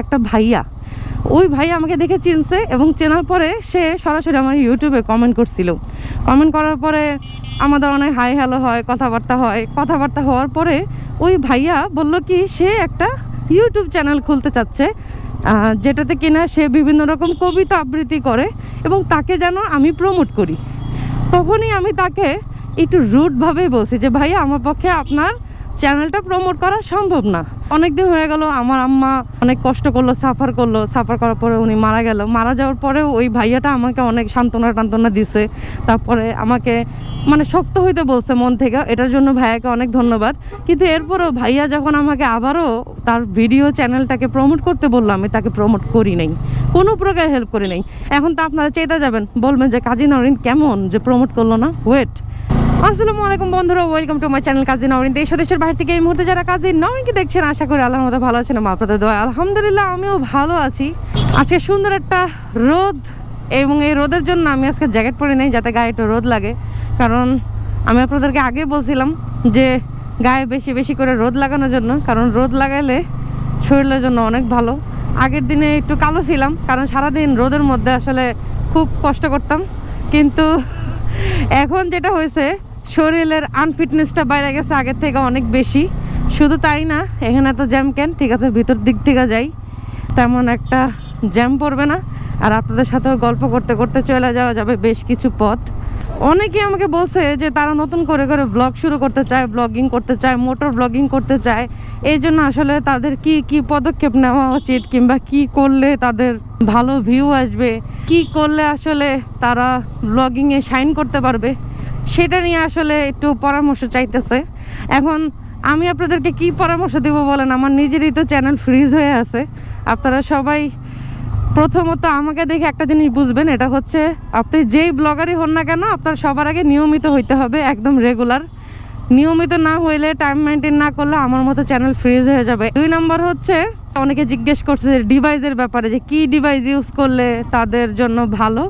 একটা ভাইয়া। ওই ভাই আমাকে দেখে চিনছে এবং চেনার পরে সে সরাসরি আমার ইউটিউবে কমেন্ট করছিল। কমেন্ট করার পরে আমাদের অনেক হাই হ্যালো হয়, কথাবার্তা হয়। কথাবার্তা হওয়ার পরে ওই ভাইয়া বলল কি, সে একটা ইউটিউব চ্যানেল খুলতে চাচ্ছে যেটাতে কিনা সে বিভিন্ন রকম কবিতা আবৃত্তি করে এবং তাকে যেন আমি প্রমোট করি। তখনই আমি তাকে একটু রুটভাবে বলছি যে, ভাইয়া, আমার পক্ষে আপনার চ্যানেলটা প্রমোট করা সম্ভব না। অনেক দিন হয়ে গেল, আমার আম্মা অনেক কষ্ট করল সাফার করল। সাফার করার পরে উনি মারা গেল। মারা যাওয়ার পরে ওই ভাইয়াটা আমাকে অনেক সান্ত্বনা টান্তনা দিছে। তারপরে আমাকে মানে শক্ত হইতে বলছে মন থেকে। এটার জন্য ভাইয়াকে অনেক ধন্যবাদ। কিন্তু এরপরেও ভাইয়া যখন আমাকে আবারও তার ভিডিও চ্যানেলটাকে প্রমোট করতে বলল, আমি তাকে প্রমোট করি নাই। কোনো প্রকার হেল্প করি নাই। এখন তো আপনারা চেতে যাবেন, বলবেন যে কাজী নরিন কেমন যে প্রমোট করল না? ওয়েট আসসালামু আলাইকুম বন্ধুরা welcome to my channel Kazi Nawrin দেশ দেশের বাইরে থেকে এই মুহূর্তে যারা কাজী নওরিনকে দেখছেন, আশা করি আল্লাহর মতো ভালো আছেন এবং আপনাদের দোয়া আলহামদুলিল্লাহ আমিও ভালো আছি। আজকে সুন্দর একটা রোদ এবং এই রোদের জন্য আমি আজকে জ্যাকেট পরে নেই যাতে গায়ে একটু রোদ লাগে। কারণ আমি আপনাদেরকে আগে বলছিলাম যে গায়ে বেশি বেশি করে রোদ লাগানোর জন্য, কারণ রোদ লাগাইলে শরীরের জন্য অনেক ভালো। আগের দিনে একটু কালো ছিলাম, কারণ সারাদিন রোদের মধ্যে আসলে খুব কষ্ট করতাম। কিন্তু এখন যেটা হয়েছে, শরীরের আনফিটনেসটা বাইরে গেছে, আগের থেকে অনেক বেশি। শুধু তাই না, এখানে তো জ্যাম কেন ঠিক আছে, ভিতর দিক থেকে যাই। তেমন একটা জ্যাম পড়বে না। আর আপনাদের সাথেও গল্প করতে করতে চলে যাওয়া যাবে বেশ কিছু পথ। অনেকে আমাকে বলছে যে তারা নতুন করে করে ব্লগ শুরু করতে চায় ব্লগিং করতে চায় মোটর ব্লগিং করতে চায়। এই জন্য আসলে তাদের কি কি পদক্ষেপ নেওয়া উচিত কিংবা কি করলে তাদের ভালো ভিউ আসবে? কি করলে আসলে তারা ব্লগিংয়ে শাইন করতে পারবে? সেটা নিয়ে আসলে একটু পরামর্শ চাইতেছে। এখন আমি আপনাদেরকে কি পরামর্শ দেবো বলেন? আমার নিজেরই তো চ্যানেল ফ্রিজ হয়ে আছে। আপনারা সবাই প্রথমত আমাকে দেখে একটা জিনিস বুঝবেন, এটা হচ্ছে আপনি যেই ব্লগারই হন না কেন, আপনার সবার আগে নিয়মিত হইতে হবে, একদম রেগুলার নিয়মিত না হইলে টাইম মেনটেন না করলে আমার মতো চ্যানেল ফ্রিজ হয়ে যাবে। দুই নম্বর হচ্ছে, অনেকে জিজ্ঞেস করছে ডিভাইসের ব্যাপারে, যে কি ডিভাইস ইউজ করলে তাদের জন্য ভালো?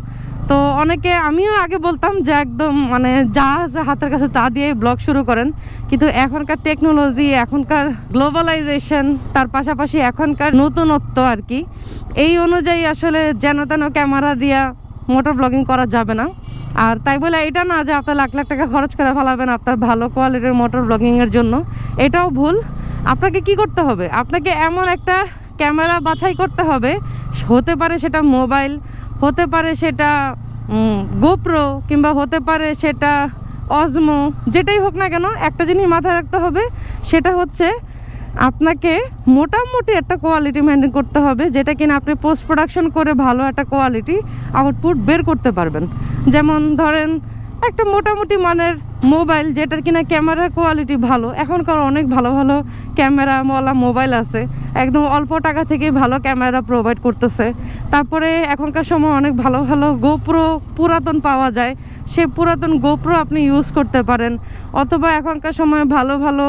তো অনেকে আমিও আগে বলতাম যে একদম মানে যা আছে হাতের কাছে তা দিয়ে ব্লগ শুরু করেন। কিন্তু এখনকার টেকনোলজি এখনকার গ্লোবালাইজেশন তার পাশাপাশি এখনকার নতুনত্ব আর কি, এই অনুযায়ী আসলে যেন তেন ক্যামেরা দিয়া মোটর ব্লগিং করা যাবে না। আর তাই বলে এটা না যে আপনার লাখ লাখ টাকা খরচ করে ফেলাবেন আপনার ভালো কোয়ালিটির মোটর ব্লগিংয়ের জন্য, এটাও ভুল। আপনাকে কি করতে হবে? আপনাকে এমন একটা ক্যামেরা বাছাই করতে হবে, হতে পারে সেটা মোবাইল হতে পারে সেটা গোপ্রো কিংবা হতে পারে সেটা অজমো যেটাই হোক না কেন, একটা জিনিস মাথায় রাখতে হবে, সেটা হচ্ছে আপনাকে মোটামুটি একটা কোয়ালিটি মেনটেন করতে হবে, যেটা কিনা আপনি পোস্ট প্রোডাকশন করে ভালো একটা কোয়ালিটি আউটপুট বের করতে পারবেন। যেমন ধরেন একটা মোটামুটি মানের মোবাইল যেটার কিনা ক্যামেরার কোয়ালিটি ভালো। এখনকার অনেক ভালো ভালো ক্যামেরা মলা মোবাইল আছে। একদম অল্প টাকা থেকে ভালো ক্যামেরা প্রোভাইড করতেছে। তারপরে এখনকার সময় অনেক ভালো ভালো গোপ্রো পুরাতন পাওয়া যায়। সে পুরাতন গোপ্রো আপনি ইউজ করতে পারেন। অথবা এখনকার সময় ভালো ভালো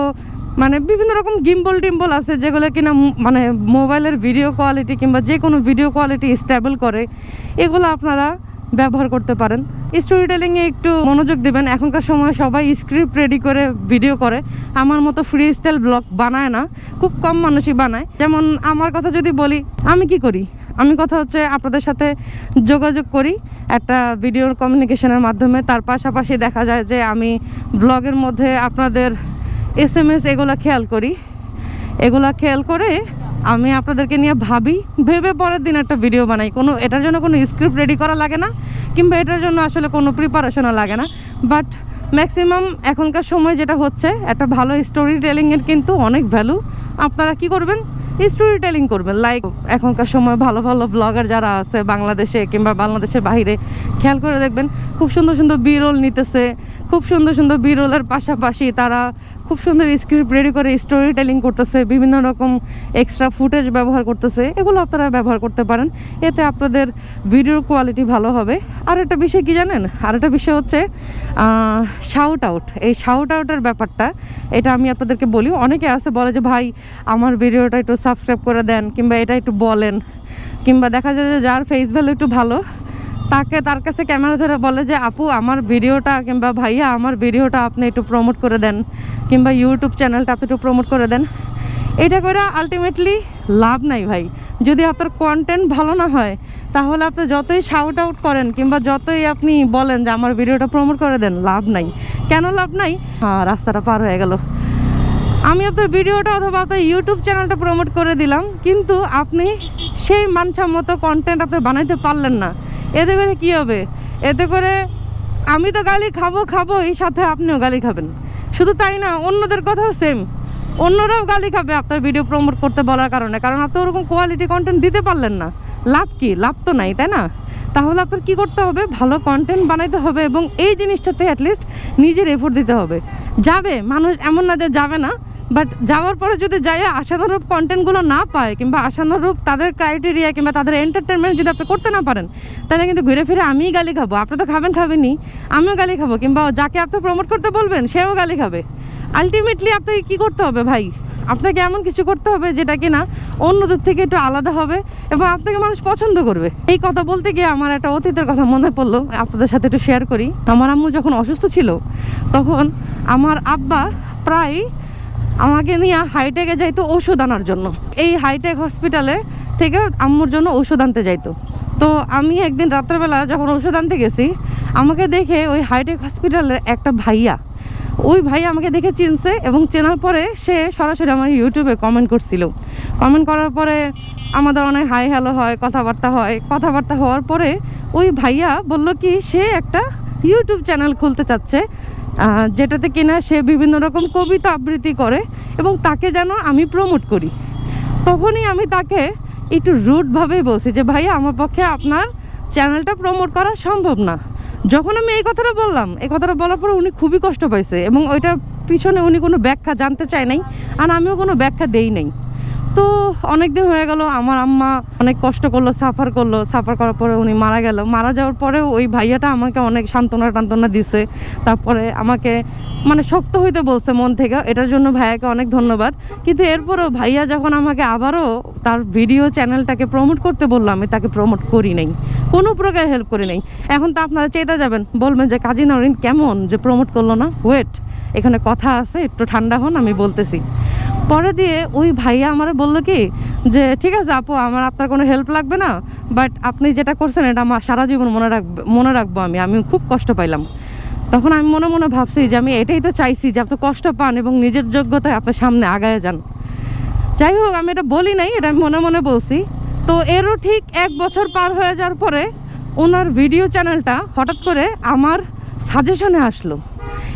মানে বিভিন্ন রকম গিম্বল টিম্বল আছে যেগুলো কিনা মানে মোবাইলের ভিডিও কোয়ালিটি কিংবা যে কোনো ভিডিও কোয়ালিটি স্টেবল করে। এগুলো আপনারা ব্যবহার করতে পারেন। স্টোরি টেলিংয়ে একটু মনোযোগ দেবেন। এখনকার সময় সবাই স্ক্রিপ্ট রেডি করে ভিডিও করে। আমার মতো ফ্রি স্টাইল ব্লগ বানায় না, খুব কম মানুষই বানায়। যেমন আমার কথা যদি বলি, আমি কি করি? আমি কথা হচ্ছে আপনাদের সাথে যোগাযোগ করি একটা ভিডিওর কমিউনিকেশনের মাধ্যমে। তার পাশাপাশি দেখা যায় যে আমি ব্লগের মধ্যে আপনাদের এস এম এস এগুলো খেয়াল করি। এগুলা খেয়াল করে আমি আপনাদেরকে নিয়ে ভাবি, ভেবে পরের দিন একটা ভিডিও বানাই। কোনো, এটার জন্য কোনো স্ক্রিপ্ট রেডি করা লাগে না, কিংবা এটার জন্য আসলে কোনো প্রিপারেশনও লাগে না। বাট ম্যাক্সিমাম এখনকার সময় যেটা হচ্ছে, একটা ভালো স্টোরি টেলিংয়ের কিন্তু অনেক ভ্যালু আপনারা কি করবেন? স্টোরি টেলিং করবেন। লাইক এখনকার সময় ভালো ভালো ব্লগার যারা আছে বাংলাদেশে কিংবা বাংলাদেশের বাইরে খেয়াল করে দেখবেন, খুব সুন্দর সুন্দর বিরল নিতেছে। খুব সুন্দর সুন্দর বিরলের পাশাপাশি তারা খুব সুন্দর স্ক্রিপ্ট রেডি করে স্টোরি টেলিং করতেছে, বিভিন্ন রকম এক্সট্রা ফুটেজ ব্যবহার করতেছে, এগুলো আপনারা ব্যবহার করতে পারেন। এতে আপনাদের ভিডিওর কোয়ালিটি ভালো হবে। আর একটা বিষয় কি জানেন? আর একটা বিষয় হচ্ছে শাউট আউট এই শাউট আউটের ব্যাপারটা, এটা আমি আপনাদেরকে বলি। অনেকে আছে বলে যে, ভাই, আমার ভিডিওটা একটু সাবস্ক্রাইব করে দেন, কিংবা এটা একটু বলেন। কিংবা দেখা যায় যে, যার ফেস ভ্যালু একটু ভালো তাকে তার কাছে ক্যামেরা ধরে বলে যে, আপু, আমার ভিডিওটা কিংবা ভাইয়া, আমার ভিডিওটা আপনি একটু প্রমোট করে দেন কিংবা ইউটিউব চ্যানেলটা আপনি একটু প্রমোট করে দেন। এটা করে আলটিমেটলি লাভ নাই ভাই। যদি আপনার কন্টেন্ট ভালো না হয়, তাহলে আপনি যতই শাউট আউট করেন কিংবা যতই আপনি বলেন যে, আমার ভিডিওটা প্রমোট করে দেন, লাভ নাই। কেন লাভ নাই? হ্যাঁ রাস্তাটা পার হয়ে গেল। আমি আপনার ভিডিওটা অথবা আপনার ইউটিউব চ্যানেলটা প্রমোট করে দিলাম, কিন্তু আপনি সেই মানসম্মত কন্টেন্ট আপনি বানাইতে পারলেন না। এতে করে কি হবে? এতে করে আমি তো গালি খাব খাব, এই সাথে আপনিও গালি খাবেন। শুধু তাই না, অন্যদের কথাও সেম অন্যরাও গালি খাবে আপনার ভিডিও প্রমোট করতে বলার কারণে। কারণ আপনি ওরকম কোয়ালিটি কন্টেন্ট দিতে পারলেন না। লাভ কি? লাভ তো নাই, তাই না? তাহলে আপনার কি করতে হবে? ভালো কন্টেন্ট বানাইতে হবে এবং এই জিনিসটাতে অ্যাটলিস্ট নিজের এফোর্ট দিতে হবে। যাবে, মানুষ এমন না যে যাবে না। বাট যাওয়ার পরে যদি যাই আশানুরূপ কন্টেন্টগুলো না পায় কিংবা আশানুরূপ তাদের ক্রাইটেরিয়া কিংবা তাদের এন্টারটেনমেন্ট যদি আপনি করতে না পারেন, তাহলে কিন্তু ঘুরে ফিরে আমিই গালি খাব। আপনি তো খাবেন খাবেনই, আমিও গালি খাব। কিংবা যাকে আপনি প্রমোট করতে বলবেন, সেও গালি খাবে। আলটিমেটলি আপনাকে কি করতে হবে ভাই? আপনাকে এমন কিছু করতে হবে যেটা কিনা অন্যদের থেকে একটু আলাদা হবে এবং আপনাকে মানুষ পছন্দ করবে। এই কথা বলতে গিয়ে আমার একটা অতীতের কথা মনে পড়ল, আপনাদের সাথে একটু শেয়ার করি। আমার আম্মু যখন অসুস্থ ছিল, তখন আমার আব্বা প্রায় আমাকে নিয়ে হাইটেকে যাইতো ওষুধ আনার জন্য। এই হাইটেক হসপিটালে থেকে আম্মুর জন্য ওষুধ আনতে যাইতো। তো আমি একদিন রাত্রেবেলা যখন ওষুধ আনতে গেছি, আমাকে দেখে ওই হাইটেক হসপিটালের একটা ভাইয়া। ওই ভাই আমাকে দেখে চিনছে এবং চেনার পরে সে সরাসরি আমার ইউটিউবে কমেন্ট করছিল। কমেন্ট করার পরে আমাদের অনেক হাই হ্যালো হয়, কথাবার্তা হয়। কথাবার্তা হওয়ার পরে ওই ভাইয়া বলল কি, সে একটা ইউটিউব চ্যানেল খুলতে চাচ্ছে। যেটাতে কিনা সে বিভিন্ন রকম কবিতা আবৃত্তি করে এবং তাকে যেন আমি প্রমোট করি। তখনই আমি তাকে একটু রুটভাবেই বলছি যে, ভাইয়া, আমার পক্ষে আপনার চ্যানেলটা প্রমোট করা সম্ভব না। যখন আমি এই কথাটা বললাম, এই কথাটা বলার পর উনি খুবই কষ্ট পাইছে এবং ওইটার পিছনে উনি কোনো ব্যাখ্যা জানতে চায় নাই, আর আমিও কোনো ব্যাখ্যা দেই নাই। তো অনেক দিন হয়ে গেল, আমার আম্মা অনেক কষ্ট করল সাফার করল। সাফার করার পরে উনি মারা গেল। মারা যাওয়ার পরেও ওই ভাইয়াটা আমাকে অনেক সান্ত্বনা টান্তনা দিছে। তারপরে আমাকে মানে শক্ত হইতে বলছে মন থেকে। এটার জন্য ভাইয়াকে অনেক ধন্যবাদ। কিন্তু এরপরও ভাইয়া যখন আমাকে আবারও তার ভিডিও চ্যানেলটাকে প্রমোট করতে বললাম আমি তাকে প্রমোট করি নাই। কোনো প্রকার হেল্প করি নাই। এখন তো আপনারা চেতে যাবেন। বলবেন যে, কাজী নরিন, কেমন যে প্রমোট করল না? ওয়েট এখানে কথা আছে, একটু ঠান্ডা হন, আমি বলতেছি। পরে দিয়ে ওই ভাইয়া আমার বলল কি যে, ঠিক আছে আপু, আমার আপনার কোনো হেল্প লাগবে না বাট আপনি যেটা করছেন এটা আমার সারা জীবন মনে রাখবে, মনে রাখব আমি আমি খুব কষ্ট পাইলাম। তখন আমি মনে মনে ভাবছি যে, আমি এটাই তো চাইছি যে, আপনি কষ্ট পান এবং নিজের যোগ্যতায় আপনার সামনে আগায় যান। যাই হোক, আমি এটা বলি নাই, এটা আমি মনে মনে বলছি। তো এরও ঠিক এক বছর পার হয়ে যাওয়ার পরে ওনার ভিডিও চ্যানেলটা হঠাৎ করে আমার সাজেশনে আসলো।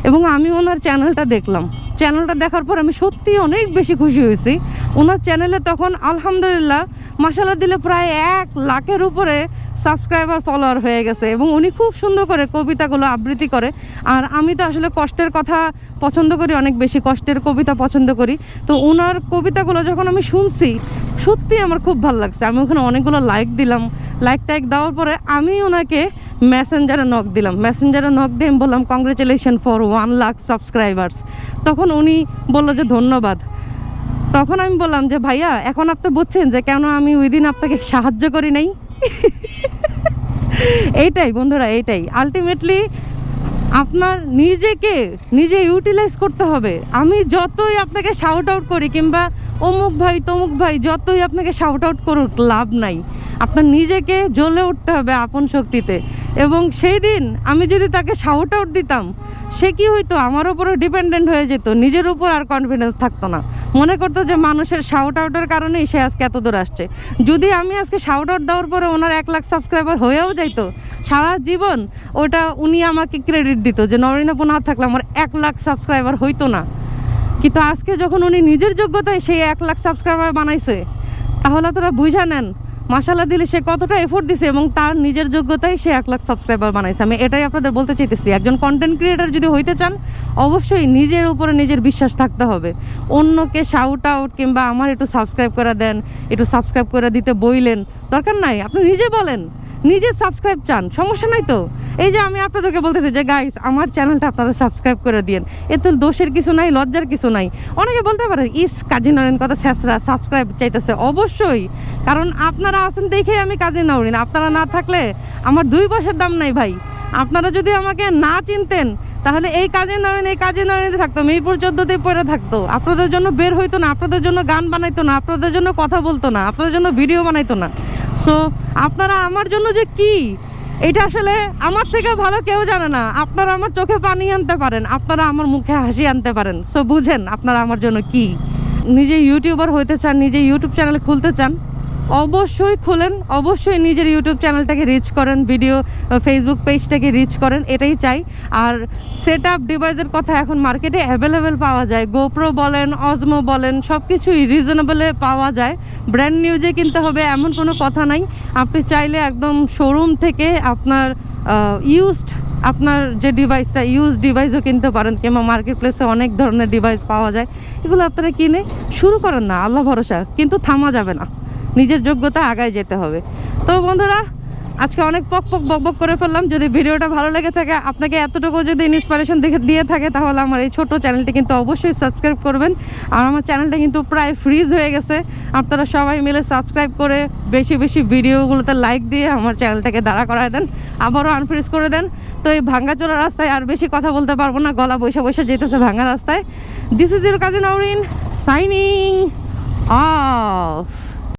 এবং আমি ওনার চ্যানেলটা দেখলাম। চ্যানেলটা দেখার পর আমি সত্যিই অনেক বেশি খুশি হয়েছি। ওনার চ্যানেলে তখন আলহামদুলিল্লাহ মাসালা দিলে প্রায় এক লাখের উপরে সাবস্ক্রাইবার, ফলোয়ার হয়ে গেছে এবং উনি খুব সুন্দর করে কবিতাগুলো আবৃত্তি করে। আর আমি তো আসলে কষ্টের কথা পছন্দ করি, অনেক বেশি কষ্টের কবিতা পছন্দ করি। তো ওনার কবিতাগুলো যখন আমি শুনছি, সত্যি আমার খুব ভালো লাগছে। আমি ওখানে অনেকগুলো লাইক দিলাম। লাইক টাইক দেওয়ার পরে আমি ওনাকে মেসেঞ্জারে নক দিলাম। মেসেঞ্জারে নক দিয়ে আমি বললাম congratulation for one lakh subscribers তখন উনি বলল যে, ধন্যবাদ। তখন আমি বললাম যে, ভাইয়া, এখন আপনি বুঝছেন যে কেন আমি ওই দিন আপনাকে সাহায্য করি নাই? এইটাই বন্ধুরা, এইটাই। আলটিমেটলি আপনার নিজেকে, নিজে ইউটিলাইজ করতে হবে। আমি যতই আপনাকে শাউট আউট করি কিংবা অমুক ভাই, তমুক ভাই, যতই আপনাকে শাউট আউট করুক, লাভ নাই। আপনার নিজেকে জ্বলে উঠতে হবে আপন শক্তিতে। এবং সেই দিন আমি যদি তাকে শাউট আউট দিতাম, সে কি হইতো? আমার উপরে ডিপেন্ডেন্ট হয়ে যেত। নিজের উপর আর কনফিডেন্স থাকতো না। মনে করতো যে মানুষের শাউট আউটের কারণেই সে আজকে এত দূর আসছে। যদি আমি আজকে শাউট আউট দেওয়ার পরে ওনার এক লাখ সাবস্ক্রাইবার হয়েও যাইতো, সারা জীবন ওটা উনি আমাকে ক্রেডিট দিত যে নরিনাপু না থাকলে আমার এক লাখ সাবস্ক্রাইবার হইতো না। কিন্তু আজকে যখন উনি নিজের যোগ্যতায় সেই এক লাখ সাবস্ক্রাইবার বানাইছে, তাহলে তোরা বুঝা নেন মাসালা দিলে সে কতটা এফোর্ট দিছে এবং তার নিজের যোগ্যতায় সে এক লাখ সাবস্ক্রাইবার বানাইছে। আমি এটাই আপনাদের বলতে চাইতেছি, একজন কন্টেন্ট ক্রিয়েটার যদি হইতে চান, অবশ্যই নিজের উপরে নিজের বিশ্বাস থাকতে হবে। অন্যকে শাউট আউট কিংবা আমার একটু সাবস্ক্রাইব করে দেন, একটু সাবস্ক্রাইব করে দিতে বইলেন, দরকার নাই, আপনি নিজে বলেন, নিজে সাবস্ক্রাইব চান, সমস্যা নাই তো। এই যে আমি আপনাদেরকে বলতেছি যে গাইস আমার চ্যানেলটা আপনারা সাবস্ক্রাইব করে দিন এতে দোষের কিছু নাই, লজ্জার কিছু নাই। অনেকে বলতে পারে, ইস, কাজী নরেন, কথা শেষরা সাবস্ক্রাইব চাইতেছে। অবশ্যই, কারণ আপনারা আছেন দেখেই আমি কাজী নরেন। আপনারা না থাকলে আমার দুই পয়সার দাম নাই ভাই। আপনারা যদি আমাকে না চিনতেন, তাহলে এই কাজে নরেন, এই কাজে নরেন থাকতো, মিরপুর চোদ্দতে পড়ে থাকতো। আপনাদের জন্য বের হইতো না, আপনাদের জন্য গান বানাইতো না, আপনাদের জন্য কথা বলতো না, আপনাদের জন্য ভিডিও বানাইতো না। সো আপনারা আমার জন্য যে কি? এটা আসলে আমার থেকে ভালো কেউ জানে না। আপনারা আমার চোখে পানি আনতে পারেন, আপনারা আমার মুখে হাসি আনতে পারেন। সো বুঝেন আপনারা আমার জন্য কি। নিজে ইউটিউবার হইতে চান, নিজে ইউটিউব চ্যানেল খুলতে চান অবশ্যই খুলেন, অবশ্যই নিজের ইউটিউব চ্যানেলটাকে রিচ করেন ভিডিও ফেসবুক পেজটাকে রিচ করেন, এটাই চাই। আর সেট আপ ডিভাইসের কথা এখন মার্কেটে অ্যাভেলেবেল পাওয়া যায়। গোপ্রো বলেন অজমো বলেন সব কিছুই রিজনেবলে পাওয়া যায়। ব্র্যান্ড নিউজে কিনতে হবে, এমন কোনো কথা নাই। আপনি চাইলে একদম শোরুম থেকে আপনার ইউজড আপনার যে ডিভাইসটা ইউজ ডিভাইসও কিনতে পারেন, কিংবা মার্কেট প্লেসে অনেক ধরনের ডিভাইস পাওয়া যায়। এগুলো আপনারা কিনে শুরু করেন না, আল্লাহ ভরসা, কিন্তু থামা যাবে না। নিজের যোগ্যতা আগায় যেতে হবে। তো বন্ধুরা, আজকে অনেক পক পক বক বক করে ফেললাম। যদি ভিডিওটা ভালো লেগে থাকে, আপনাকে এতটুকু যদি ইন্সপিরেশন দেখে দিয়ে থাকে, তাহলে আমার এই ছোট চ্যানেলটি কিন্তু অবশ্যই সাবস্ক্রাইব করবেন। আর আমার চ্যানেলটা কিন্তু প্রায় ফ্রিজ হয়ে গেছে। আপনারা সবাই মিলে সাবস্ক্রাইব করে বেশি বেশি ভিডিওগুলোতে লাইক দিয়ে আমার চ্যানেলটাকে দাঁড়া করায় দেন। আবারও আনফ্রিজ করে দেন। তো এই ভাঙ্গাচোরা রাস্তায় আর বেশি কথা বলতে পারব না। গলা বৈশা বৈশা যেতেছে ভাঙ্গা রাস্তায়। This is your cousin Aurin signing off